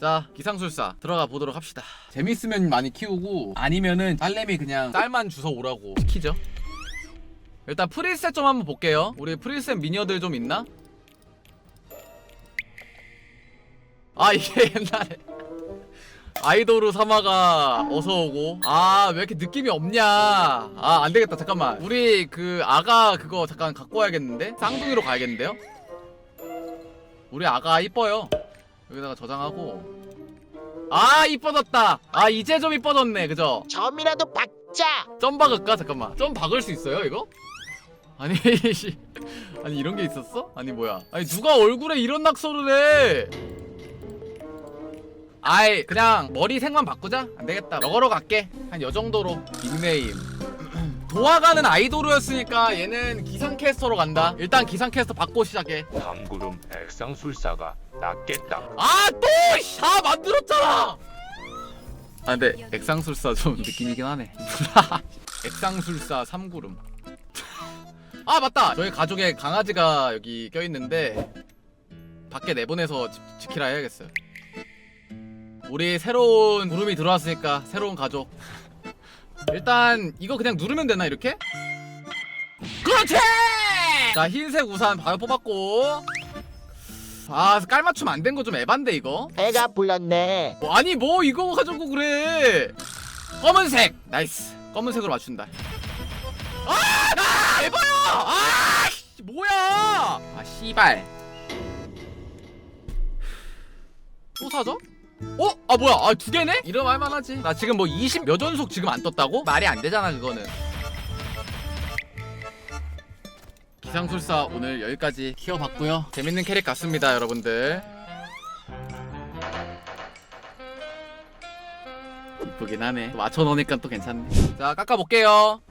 자 기상술사 들어가 보도록 합시다. 재밌으면 많이 키우고 아니면은 딸내미 그냥 쌀만 주워 오라고 시키죠. 일단 프리셋 좀 한번 볼게요. 우리 프리셋 미니어들 좀 있나? 아 이게 옛날에 아이도르 사마가 어서 오고. 아 왜 이렇게 느낌이 없냐? 아 안되겠다. 잠깐만. 우리 그 아가 그거 잠깐 갖고 와야겠는데? 쌍둥이로 가야겠는데요? 우리 아가 이뻐요 여기다가 저장하고. 아 이뻐졌다. 아 이제 좀 이뻐졌네. 그죠? 점이라도 박자. 점 박을까? 잠깐만. 점 박을 수 있어요 이거? 아니 씨. 아니 이런 게 있었어? 아니 뭐야. 아니 누가 얼굴에 이런 낙서를 해? 아이 그냥 머리 색만 바꾸자? 안 되겠다. 저거로 갈게. 한 요 정도로. 닉네임. 도화가는 아이돌이었으니까 얘는 기상캐스터로 간다. 일단 기상캐스터 받고 시작해. 감구름 액상술사가 낫겠다. 아또다 만들었잖아. 아 근데 액상술사 좀 느낌이긴 하네. 액상술사 3구름. 아 맞다. 저희 가족에 강아지가 여기 껴있는데 밖에 내보내서 지, 지키라 해야겠어요. 우리 새로운 구름이 들어왔으니까 새로운 가족. 일단 이거 그냥 누르면 되나 이렇게? 그렇지! 자 흰색 우산 바로 뽑았고 아 깔맞춤 안 된 거 좀 에반데 이거? 배가 불렀네. 뭐, 아니 뭐 이거 가지고 그래. 검은색. 나이스. 검은색으로 맞춘다. 아, 아 에바야! 아 씨, 뭐야! 아 씨발. 또 사죠? 어? 아 뭐야? 아 두 개네? 이름 할만하지. 나 지금 뭐 20 몇 연속 지금 안 떴다고? 말이 안 되잖아 그거는 기상술사 오늘 여기까지 키워봤고요. 재밌는 캐릭 같습니다 여러분들. 이쁘긴 하네. 또 맞춰 놓으니까 또 괜찮네. 자 깎아볼게요.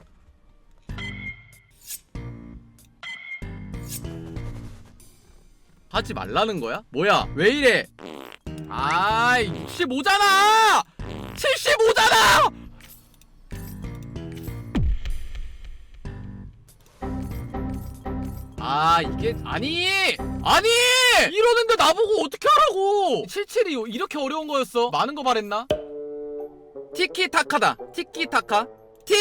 하지 말라는 거야? 뭐야? 왜 이래? 아이 65잖아 75잖아 아 이게 아니! 아니! 이러는데 나보고 어떻게 하라고! 77이 이렇게 어려운 거였어. 많은 거 바랬나? 티키타카다. 티키타카. 티!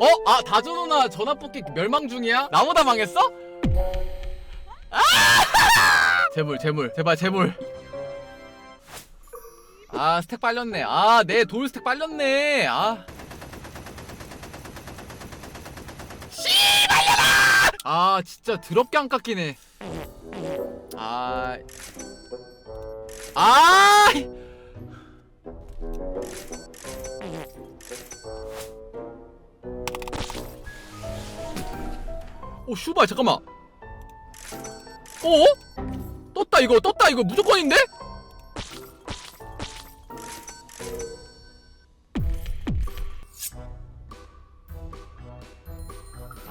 어? 아 다저누나 전화 뽑기 멸망 중이야? 나보다 망했어? 아! 재물 재물. 제발 재물. 아 스택 빨렸네. 아 내 돌 스택 빨렸네. 아 씨발려라 아 진짜 더럽게 안 깎이네 아 아! 오 슈발 잠깐만 어? 떴다 이거 떴다 이거 무조건인데?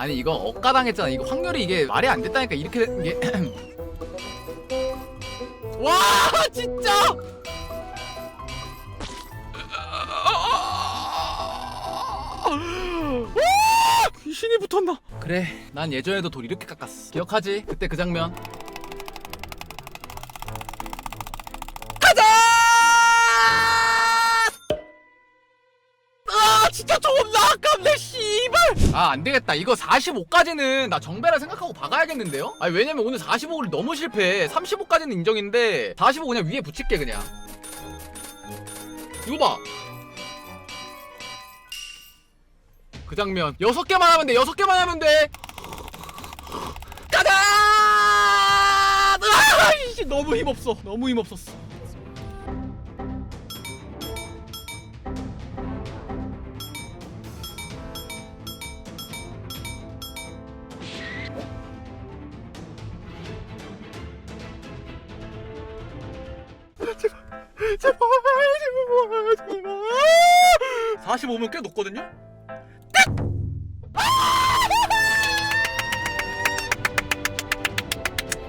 아니 이거 억가당했잖아. 이거 확률이 이게 말이 안 됐다니까. 이렇게 된 게. 와 진짜! 와, 귀신이 붙었나? 그래 난 예전에도 돌 이렇게 깎았어. 기억하지? 그때 그 장면. 가자! 아 진짜 존나 아깝네. 씨발 아 안되겠다. 이거 45까지는 나 정배라 생각하고 박아야겠는데요? 아니 왜냐면 오늘 45를 너무 실패해. 35까지는 인정인데 45 그냥 위에 붙일게 그냥. 이거 봐. 그 장면. 여섯 개만 하면 돼 여섯 개만 하면 돼. 가자! 아이씨 너무 힘없어. 너무 힘없었어 제발 제발 제발 45면 꽤 높거든요? 아!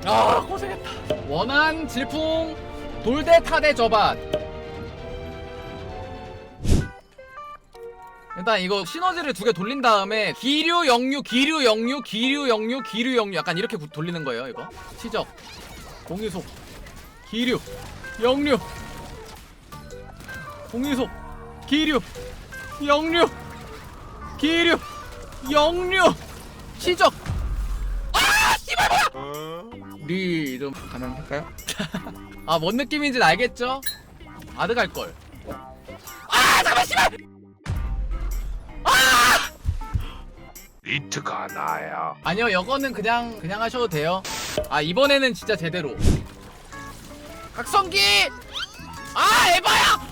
아! 고생했다. 원한 질풍 돌대 타대 저밭. 일단 이거 시너지를 두 개 돌린 다음에 기류 영유 기류 영유 기류 영유 기류 영유 약간 이렇게 돌리는 거예요 이거? 치적 공유속 기류 영류. 공유소 기류 역류 기류 역류 시적 아 씨발 뭐야 어? 네 리듬 가능할까요? 아 뭔 느낌인지 알겠죠? 아드갈 걸. 아 잠깐 씨발. 아 비트가 나야. 아니요 이거는 그냥 그냥 하셔도 돼요. 아 이번에는 진짜 제대로. 각성기. 아 에바야.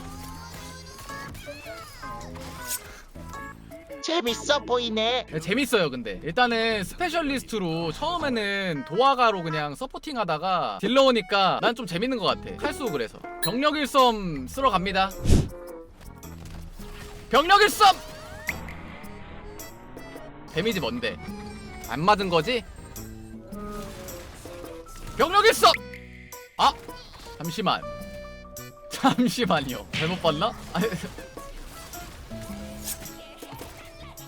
재밌어 보이네. 네, 재밌어요 근데. 일단은 스페셜리스트로 처음에는 도화가로 그냥 서포팅 하다가 딜러 오니까 난 좀 재밌는 것 같아. 칼수 그래서. 병력일섬 쓰러 갑니다. 병력일섬 데미지 뭔데? 안 맞은 거지? 병력일섬 아! 잠시만. 잠시만요. 잘못 봤나? 아니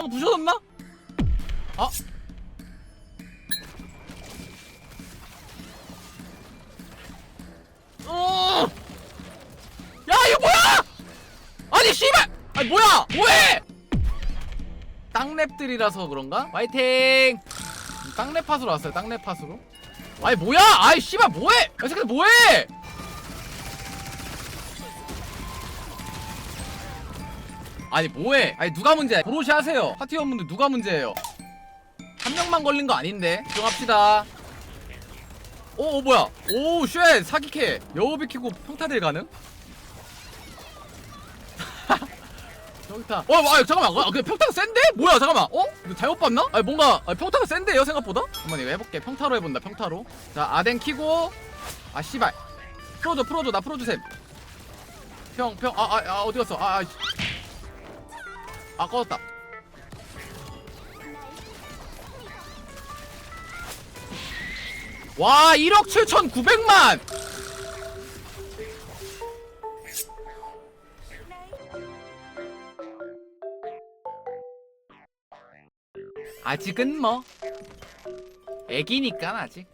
방금 부셔졌나? 아 어! 야 이거 뭐야! 아니 씨발! 아니 뭐야! 뭐해! 땅랩들이라서 그런가? 화이팅! 땅랩 팟으로 왔어요 땅랩 팟으로 아니 뭐야! 아이 씨발 뭐해! 야 새끼들 뭐해! 아니 뭐해? 아니 누가 문제? 브로시 하세요 파티원분들 누가 문제예요? 한 명만 걸린 거 아닌데 조용합시다 오, 오 뭐야 오쉣 사기캐 여우 비 키고 평타딜 가능? 평타 어 아, 잠깐만 아, 근데 평타가 센데? 뭐야 잠깐만 어? 이거 잘못 봤나? 아니 뭔가 아니, 평타가 센데요 생각보다? 한번 이거 해볼게 평타로 해본다 평타로 자 아덴 키고 아 씨발 풀어줘 풀어줘 나 풀어주셈 평평 아아 아, 어디 갔어 아, 아, 씨. 아 꺼졌다. 와 1억 7,900만! 아직은 뭐 애기니까 아직